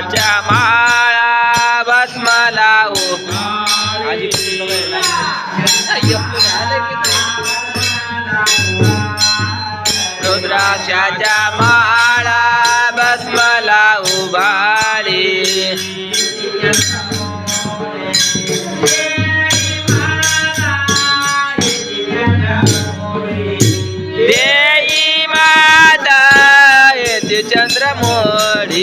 गुलाबाच्या माळा बसमाला रुद्राक्षाच्या माळा बसमाला उभाळी देई माता चंद्रमो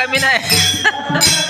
कमी नाही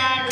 shadow.